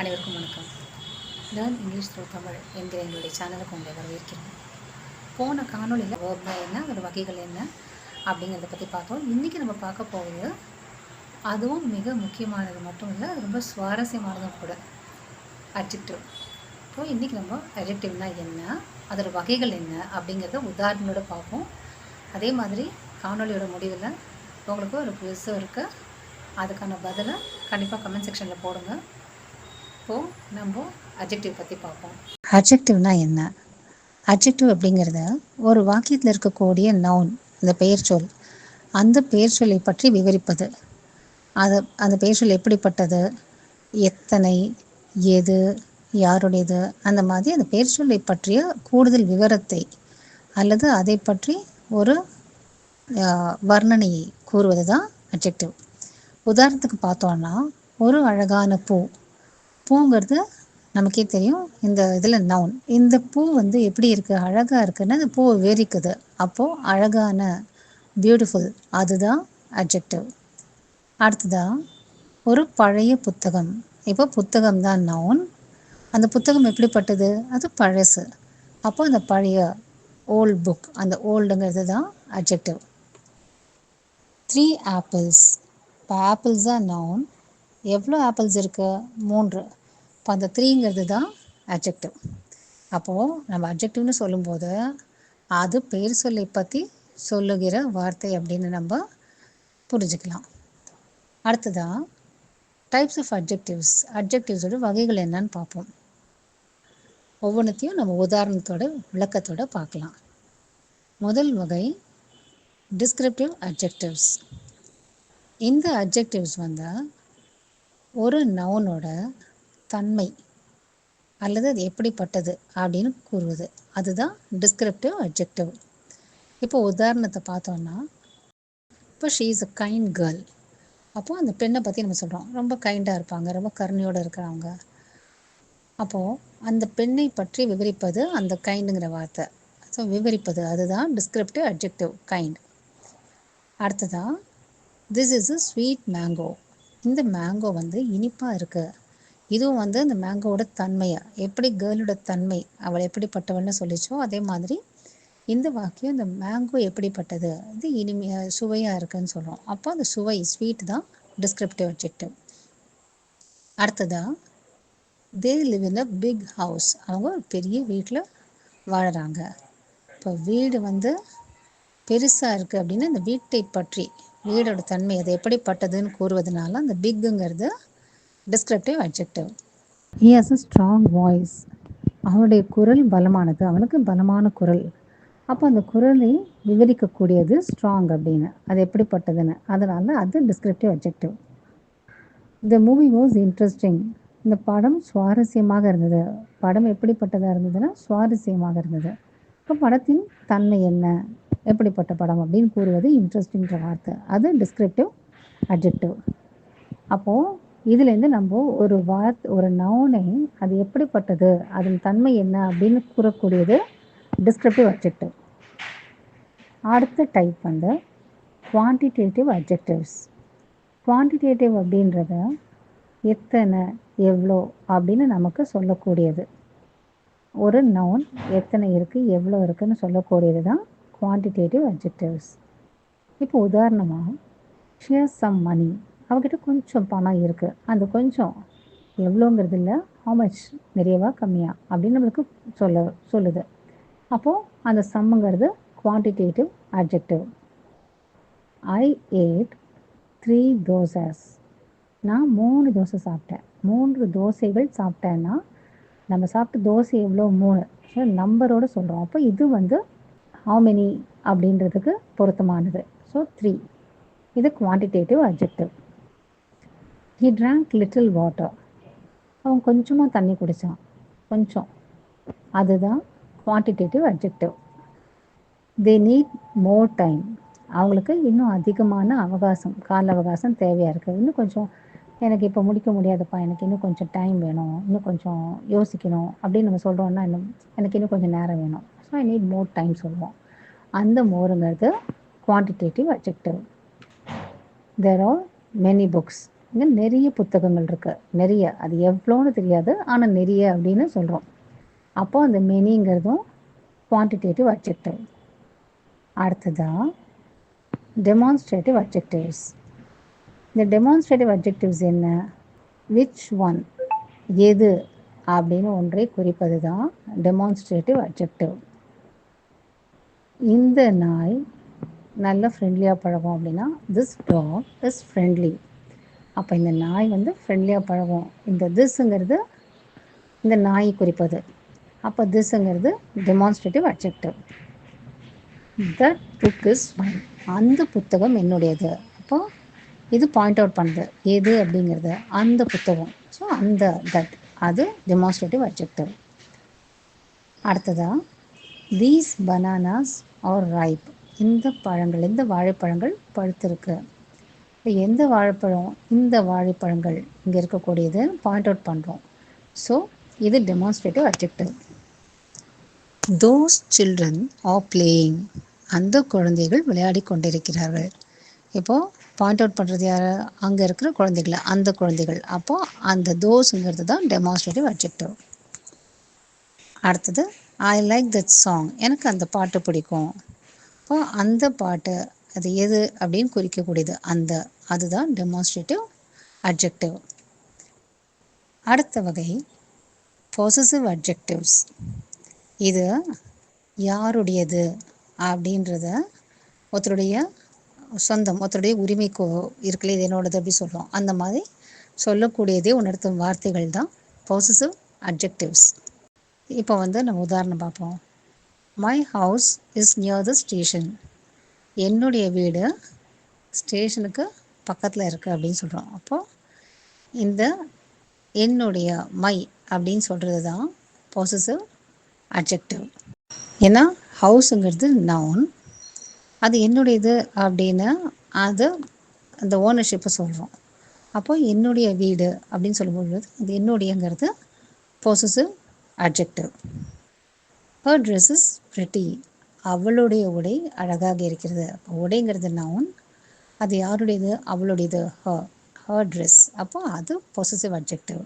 அனைவருக்கும் வணக்கம். Learn English throw Tamil என்கிற எங்களுடைய சேனலுக்கு உங்களை வரவேற்கிறேன். போன காணொலியில் வேர்ப்னா என்ன அதோட வகைகள் என்ன அப்படிங்கிறத பற்றி பார்த்தோம். இன்றைக்கி நம்ம பார்க்க போகுது அதுவும் மிக முக்கியமானது மட்டும் இல்லை அது ரொம்ப சுவாரஸ்யமானதும் கூட. அட்ஜெக்டிவ் இப்போ இன்றைக்கி நம்ம அட்ஜெக்டிவ்னா என்ன அதோட வகைகள் என்ன அப்படிங்கிறத உதாரணங்களோட பார்ப்போம். அதே மாதிரி காணொலியோட முடிவில் உங்களுக்கு ஒரு குவிஸும் இருக்குது அதுக்கான பதிலை கண்டிப்பாக கமெண்ட் செக்ஷனில் போடுங்க. இப்போது நம்ம அப்ஜெக்டிவ் பற்றி பார்ப்போம். அப்ஜெக்டிவ்னா என்ன? அப்ஜெக்டிவ் அப்படிங்கிறது ஒரு வாக்கியத்தில் இருக்கக்கூடிய நவுன் அந்த பெயர் சொல். அந்த பெயர் சொல்லை பற்றி விவரிப்பது. அது அந்த பெயர் சொல் எப்படிப்பட்டது? எத்தனை எது யாருடையது? அந்த மாதிரி அந்த பெயர் சொல்லை பற்றிய கூடுதல் விவரத்தை அல்லது அதை பற்றி ஒரு வர்ணனையை கூறுவது தான் அட்ஜெக்டிவ் உதாரணத்துக்கு பார்த்தோன்னா ஒரு அழகான பூ பூங்கிறது நமக்கே தெரியும். இந்த இதில் நவுன் இந்த பூ வந்து எப்படி இருக்குது அழகாக இருக்குன்னு அந்த பூவை வேரிக்குது அப்போது அழகான பியூட்டிஃபுல் அதுதான் அட்ஜெக்டிவ் அடுத்ததாக ஒரு பழைய புத்தகம். இப்போ புத்தகம் தான் நவுன் அந்த புத்தகம் எப்படிப்பட்டது? அது பழசு. அப்போ அந்த பழைய ஓல்ட் புக் அந்த ஓல்டுங்கிறது தான் அட்ஜெக்டிவ் த்ரீ ஆப்பிள்ஸ் இப்போ ஆப்பிள்ஸ் தான் நவுன் எவ்வளோ ஆப்பிள்ஸ் இருக்குது மூன்று. இப்போ அந்த த்ரீங்கிறது தான் அட்ஜெக்டிவ் அப்போது நம்ம அட்ஜெக்டிவ்னு சொல்லும்போது அது பெயர் சொல்லை பற்றி சொல்லுகிற வார்த்தை அப்படின்னு நம்ம புரிஞ்சுக்கலாம். அடுத்ததான் டைப்ஸ் ஆஃப் அட்ஜெக்டிவ்ஸ் அட்ஜெக்டிவ்ஸோட வகைகள் என்னன்னு பார்ப்போம். ஒவ்வொன்றத்தையும் நம்ம உதாரணத்தோட விளக்கத்தோட பார்க்கலாம். முதல் வகை டிஸ்கிரிப்டிவ் அட்ஜெக்டிவ்ஸ் இந்த அட்ஜெக்டிவ்ஸ் வந்து ஒரு நவுனோட தன்மை அல்லது அது எப்படிப்பட்டது அப்படின்னு கூறுவது. அதுதான் டிஸ்கிரிப்டிவ் அட்ஜெக்டிவ் இப்போ உதாரணத்தை பார்த்தோம்னா இப்போ she is a kind girl அப்போது அந்த பெண்ணை பற்றி நம்ம சொல்கிறோம் ரொம்ப கைண்டாக இருப்பாங்க ரொம்ப கருணையோடு இருக்கிறவங்க. அப்போது அந்த பெண்ணை பற்றி விவரிப்பது அந்த கைண்டுங்கிற வார்த்தை. ஸோ விவரிப்பது அதுதான் டிஸ்கிரிப்டிவ் அட்ஜெக்டிவ் கைண்ட் அடுத்ததான் this is a sweet mango இந்த மேங்கோ வந்து இனிப்பாக இருக்குது இதுவும் வந்து இந்த மேங்கோவோட தன்மையை? எப்படி கேர்ளோட தன்மை? அவள் எப்படிப்பட்டவள்னு சொல்லிச்சோ அதே மாதிரி இந்த வாக்கியம் இந்த மேங்கோ எப்படிப்பட்டது? இது இனிமையாக சுவையாக இருக்குன்னு சொல்கிறோம் அப்போ அந்த சுவை ஸ்வீட் தான் டிஸ்கிரிப்டிவ் அட்ஜெக்டிவ் அடுத்ததா they live in a big house அவங்க ஒரு பெரிய வீட்டில் வாழுறாங்க. இப்போ வீடு வந்து பெருசாக இருக்குது அப்படின்னா இந்த வீட்டை பற்றி வீடோட தன்மை அது எப்படிப்பட்டதுன்னு கூறுவதனால அந்த பிக்குங்கிறது descriptive adjective he has a strong voice அவனுடைய குரல் பலமானது. அவனுக்கு பலமான குரல். அப்போ அந்த குரலை விவரிக்கக்கூடியது ஸ்ட்ராங் அப்படின்னு. அது எப்படிப்பட்டதுன்னு. அதனால் அது டிஸ்கிரிப்டிவ் அட்ஜெக்டிவ் இந்த மூவி வாஸ் இன்ட்ரெஸ்டிங் இந்த படம் சுவாரஸ்யமாக இருந்தது. படம் எப்படிப்பட்டதாக இருந்ததுன்னா சுவாரஸ்யமாக இருந்தது. இப்போ படத்தின் தன்மை என்ன? எப்படிப்பட்ட படம் அப்படின்னு கூறுவது இன்ட்ரெஸ்டிங்கிற வார்த்தை. அது டிஸ்கிரிப்டிவ் அட்ஜெக்டிவ் அப்போது இதுலேருந்து நம்ம ஒரு வார்த் ஒரு நவுனை அது எப்படிப்பட்டது அதன் தன்மை என்ன அப்படின்னு கூறக்கூடியது டிஸ்கிரிப்டிவ் அப்ஜெக்டிவ் அடுத்த டைப் வந்து குவான்டிடேட்டிவ் அப்ஜெக்டிவ்ஸ் குவான்டிடேட்டிவ் அப்படின்றத எத்தனை எவ்வளோ அப்படின்னு நமக்கு சொல்லக்கூடியது. ஒரு நவுன் எத்தனை இருக்குது எவ்வளோ இருக்குதுன்னு சொல்லக்கூடியது தான் குவான்டிடேட்டிவ் அட்ஜெக்டிவ்ஸ் இப்போ உதாரணமாக ஷியர் சம் மணி அவகிட்ட கொஞ்சம் பணம் இருக்குது அந்த கொஞ்சம் எவ்வளோங்கிறது இல்லை. How மச் நிறையவா? கம்மியா? அப்படின்னு நம்மளுக்கு சொல்ல சொல்லுது. அப்போது அந்த சம்முங்கிறது quantitative adjective I ate three dosas நான் மூணு தோசை சாப்பிட்டேன். மூன்று தோசைகள் சாப்பிட்டேன்னா நம்ம சாப்பிட்ட தோசை எவ்வளோ? மூணு. ஸோ நம்பரோடு சொல்கிறோம் அப்போ இது வந்து ஹவு மெனி அப்படின்றதுக்கு பொருத்தமானது. ஸோ த்ரீ இது quantitative adjective he drank little water அவன் கொஞ்சமாக தண்ணி குடித்தான் கொஞ்சம். அதுதான் quantitative adjective they need more time அவங்களுக்கு இன்னும் அதிகமான அவகாசம் கால அவகாசம் தேவையாக இருக்குது இன்னும் கொஞ்சம் எனக்கு இப்போ முடிக்க முடியாதுப்பா எனக்கு இன்னும் கொஞ்சம் டைம் வேணும் இன்னும் கொஞ்சம் யோசிக்கணும் அப்படின்னு நம்ம சொல்கிறோம்னா இன்னும் எனக்கு இன்னும் கொஞ்சம் நேரம் வேணும். So I need more time சொல்லுவோம். அந்த மோருங்கிறது quantitative adjective there are many books இங்கே நிறைய புத்தகங்கள் இருக்குது நிறைய. அது எவ்வளோன்னு தெரியாது. ஆனால் நிறைய அப்படின்னு சொல்கிறோம் அப்போ அந்த மெனிங்கிறதும் குவான்டிடேட்டிவ் அப்ஜெக்டிவ் அடுத்ததாக டெமான்ஸ்ட்ரேட்டிவ் அப்ஜெக்டிவ்ஸ் இந்த டெமான்ஸ்ட்ரேட்டிவ் அப்ஜெக்டிவ்ஸ் என்ன? விச் ஒன் எது? அப்படின்னு ஒன்றை குறிப்பது தான் டெமான்ஸ்ட்ரேட்டிவ் அப்ஜெக்டிவ் இந்த நாய் நல்ல ஃப்ரெண்ட்லியாக பழகும் அப்படின்னா திஸ் டாக் இஸ் ஃப்ரெண்ட்லி அப்போ இந்த நாய் வந்து ஃப்ரெண்ட்லியாக பழகும். இந்த திஸ்ங்கிறது இந்த நாய் குறிப்பது. அப்போ திஸ்ங்கிறது demonstrative adjective the book is mine அந்த புத்தகம் என்னுடையது. அப்போ இது பாயிண்ட் அவுட் பண்ணுது. எது அப்படிங்கிறது அந்த புத்தகம். ஸோ அந்த தட் அது டெமான்ஸ்ட்ரேட்டிவ் அப்ஜெக்டிவ் அடுத்ததாக தீஸ் பனானாஸ் ஆர் ரைப் இந்த பழங்கள் இந்த வாழைப்பழங்கள் பழுத்திருக்கு. இப்போ எந்த வாழைப்பழம் இந்த வாழைப்பழங்கள் இங்கே இருக்கக்கூடியது பாயிண்ட் அவுட் பண்ணுறோம் ஸோ இது demonstrative adjective those children are playing அந்த குழந்தைகள் விளையாடி கொண்டிருக்கிறார்கள். இப்போது பாயிண்ட் அவுட் பண்ணுறது யார்? அங்கே இருக்கிற குழந்தைகளை அந்த குழந்தைகள். அப்போது அந்த தோஸ்ங்கிறது தான் டெமான்ஸ்ட்ரேட்டிவ் அப்ஜெக்டிவ் அடுத்தது ஐ லைக் தட் சாங் எனக்கு அந்த பாட்டு பிடிக்கும். இப்போ அந்த பாட்டு அது எது அப்படின்னு குறிக்கக்கூடியது அந்த அதுதான் டெமான்ஸ்ட்ரேட்டிவ் அட்ஜெக்டிவ் அடுத்த வகை பொசசிவ் அப்ஜெக்டிவ்ஸ் இது யாருடையது அப்படின்றத ஒருத்தருடைய சொந்தம் ஒருத்தருடைய உரிமைக்கோ இருக்குல்ல இது என்னோடது அப்படி சொல்கிறோம் அந்த மாதிரி சொல்லக்கூடியதே உணர்த்தும் வார்த்தைகள் தான் பொசசிவ் அப்ஜெக்டிவ்ஸ் இப்போ வந்து நம்ம உதாரணம் பார்ப்போம். My house is near the station என்னுடைய வீடு ஸ்டேஷனுக்கு பக்கத்தில் இருக்குது அப்படின்னு சொல்கிறோம் அப்போது இந்த என்னுடைய மை அப்படின்னு சொல்கிறது தான் பொசசிவ் அப்ஜெக்டிவ் ஏன்னா ஹவுஸுங்கிறது நவுன் அது என்னுடையது அப்படின்னு அது அந்த ஓனர்ஷிப்பை சொல்கிறோம் அப்போ என்னுடைய வீடு அப்படின்னு சொல்லும்பொழுது அது என்னுடையங்கிறது possessive adjective her dress is pretty அவளுடைய உடை அழகாக இருக்கிறது. அப்போ உடைங்கிறது நவுன் அது யாருடையது? அவளுடையது. ஹ ஹர் ட்ரெஸ் அப்போ அது possessive objective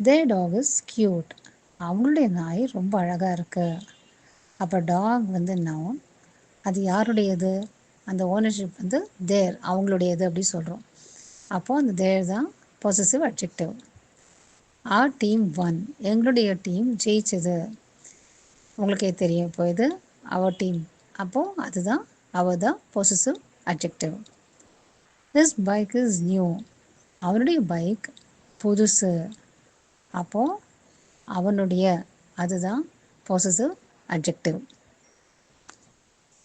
the dog is cute அவளுடைய நாய் ரொம்ப அழகாக இருக்குது அப்போ டாக் வந்து நவுன் அது யாருடையது? அந்த ஓனர்ஷிப் வந்து தேர் அவங்களுடையது அப்படி சொல்கிறோம் அப்போது அந்த தேர் தான் possessive objective our team won எங்களுடைய டீம் ஜெயிச்சது. உங்களுக்கே தெரியும் இப்போ இது அவர் டீம் அப்போது அதுதான் அவர் தான் possessive adjective this bike is new அவனுடைய பைக் புதுசு. அப்போது அவனுடைய அதுதான் பொசசிவ் அட்ஜெக்டிவ்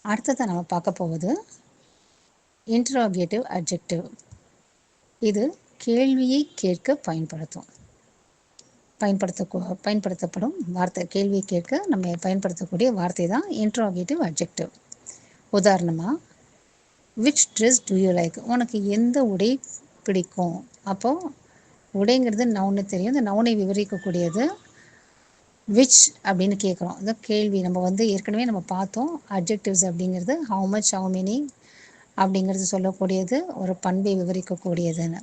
அடுத்ததை நம்ம பார்க்க போவது இன்ட்ராகேட்டிவ் அட்ஜெக்டிவ் இது கேள்வியை கேட்க பயன்படுத்தும். பயன்படுத்த பயன்படுத்தப்படும் வார்த்தை கேள்வியை கேட்க நம்ம பயன்படுத்தக்கூடிய வார்த்தை தான் இன்ட்ராகேட்டிவ் அப்ஜெக்டிவ் உதாரணமாக which dress do you like உனக்கு எந்த உடை பிடிக்கும்? அப்போது உடைங்கிறது நவுன்னு தெரியும். இந்த நவுனை விவரிக்கக்கூடியது விச் அப்படின்னு கேட்குறோம். இந்த கேள்வி நம்ம வந்து ஏற்கனவே நம்ம பார்த்தோம். அப்ஜெக்டிவ்ஸ் அப்படிங்கிறது ஹவு மச் ஹவு மெனி அப்படிங்கிறது சொல்லக்கூடியது ஒரு பண்பை விவரிக்கக்கூடியதுன்னு.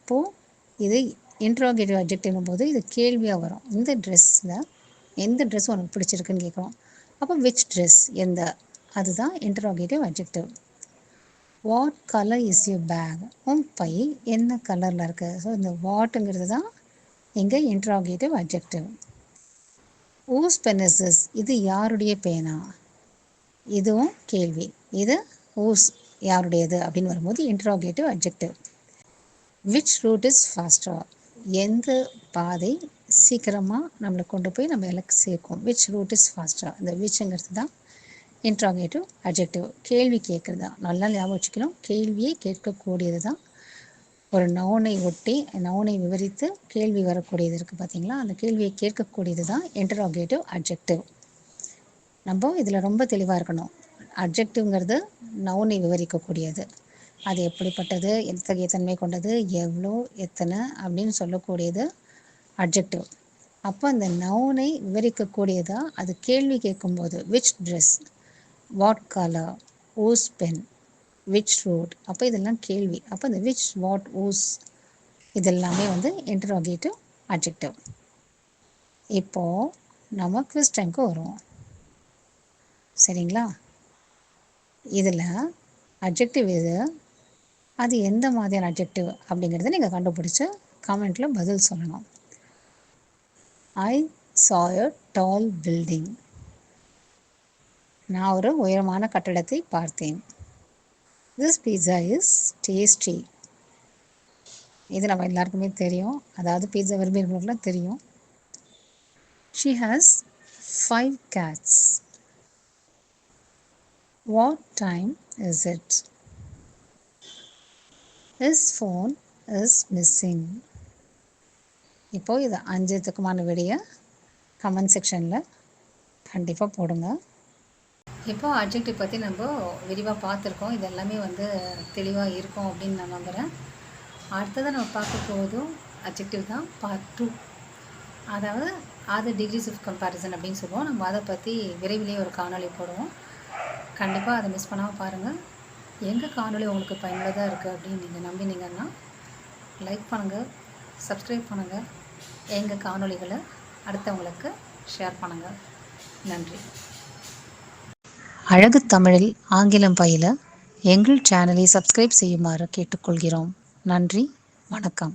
இப்போது இது இன்ட்ரோகேட்டிவ் அப்ஜெக்டிவ்னும் போது இது கேள்வியாக வரும். இந்த ட்ரெஸ்ஸில் எந்த ட்ரெஸ் உனக்கு பிடிச்சிருக்குன்னு கேட்குறோம். அப்போ விச் ட்ரெஸ் எந்த? அதுதான் interrogative objective what colour is you bag உன் பை என்ன கலரில் இருக்குது ஸோ இந்த வாட்டுங்கிறது தான் எங்கள் இன்ட்ராகேட்டிவ் அப்ஜெக்டிவ் ஊஸ் பெனசஸ் இது யாருடைய பேனா? இதுவும் கேள்வி. இது ஊஸ் யாருடையது? அப்படின்னு வரும்போது interrogative objective which route is faster எந்த பாதை சீக்கிரமாக நம்மளை கொண்டு போய் நம்ம இலக்கு சேர்க்கும்? விச் ரூட் இஸ் ஃபாஸ்டர் இந்த விச்ங்கிறது தான் இன்ட்ராகேட்டிவ் அப்ஜெக்டிவ் கேள்வி கேட்குறது தான். நல்லா ஞாபகம் வச்சுக்கணும். கேள்வியை கேட்கக்கூடியது தான். ஒரு நவுனை ஒட்டி நவுனை விவரித்து கேள்வி வரக்கூடியது இருக்குது பார்த்தீங்களா அந்த கேள்வியை கேட்கக்கூடியது தான் இன்டராகேட்டிவ் அப்ஜெக்டிவ் நம்ம இதில் ரொம்ப தெளிவாக இருக்கணும். அப்ஜெக்டிவ்ங்கிறது நவுனை விவரிக்கக்கூடியது. அது எப்படிப்பட்டது? எத்தகைய தன்மை கொண்டது? எவ்வளோ? எத்தனை? அப்படின்னு சொல்லக்கூடியது அப்ஜெக்டிவ் அப்போ அந்த நவுனை விவரிக்கக்கூடியதாக அது கேள்வி கேட்கும்போது which dress what colour whose pen which road அப்போ இதெல்லாம் கேள்வி. அப்போ இந்த விச் வாட் ஓஸ் இதெல்லாமே வந்து இன்டரோகேட்டிவ் அட்ஜெக்டிவ் இப்போது நம்ம குவிஸ் டைம்க்கு வருவோம். சரிங்களா? இதில் அட்ஜெக்டிவ் எது? அது எந்த மாதிரியான அட்ஜெக்டிவ் அப்படிங்கிறத நீங்கள் கண்டுபிடிச்சி கமெண்ட்டில் பதில் சொல்லணும். ஐ சா a டால் பில்டிங் நான் ஒரு உயரமான கட்டடத்தை பார்த்தேன். திஸ் பீட்சா இஸ் டேஸ்டி இது நம்ம எல்லாருக்குமே தெரியும். அதாவது பீட்சா விரும்பினவங்களுக்குலாம் தெரியும். She has five cats what time is it is phone is missing இப்போது இது அஞ்சு அஞ்சுத்துக்குமான விடிய கமெண்ட் செக்ஷனில் கண்டிப்பாக போடுங்க. இப்போ அப்ஜெக்டிவ் பற்றி நம்ம விரிவாக பார்த்துருக்கோம்? இது எல்லாமே வந்து தெளிவாக இருக்கும் அப்படின்னு நான் நம்புகிறேன் அடுத்ததாக நம்ம பார்க்க போதும் அப்ஜெக்டிவ் தான். பார்ட் டூ அதாவது அது டிகிரிஸ் ஆஃப் கம்பேரிசன் அப்படின்னு சொல்லுவோம். நம்ம அதை பற்றி விரைவிலேயே ஒரு காணொளி போடுவோம். கண்டிப்பாக அதை மிஸ் பண்ணாமல் பாருங்கள் எங்கள் காணொளி உங்களுக்கு பயனுள்ளதாக இருக்குது அப்படின்னு நீங்கள் நம்பினீங்கன்னா லைக் பண்ணுங்கள் சப்ஸ்கிரைப் பண்ணுங்கள் எங்கள் காணொளிகளை அடுத்தவங்களுக்கு ஷேர் பண்ணுங்கள் நன்றி. அழகு தமிழில் ஆங்கிலம் பயில எங்கள் சேனலை சப்ஸ்கிரைப் செய்யுமாறு கேட்டுக்கொள்கிறோம். நன்றி வணக்கம்.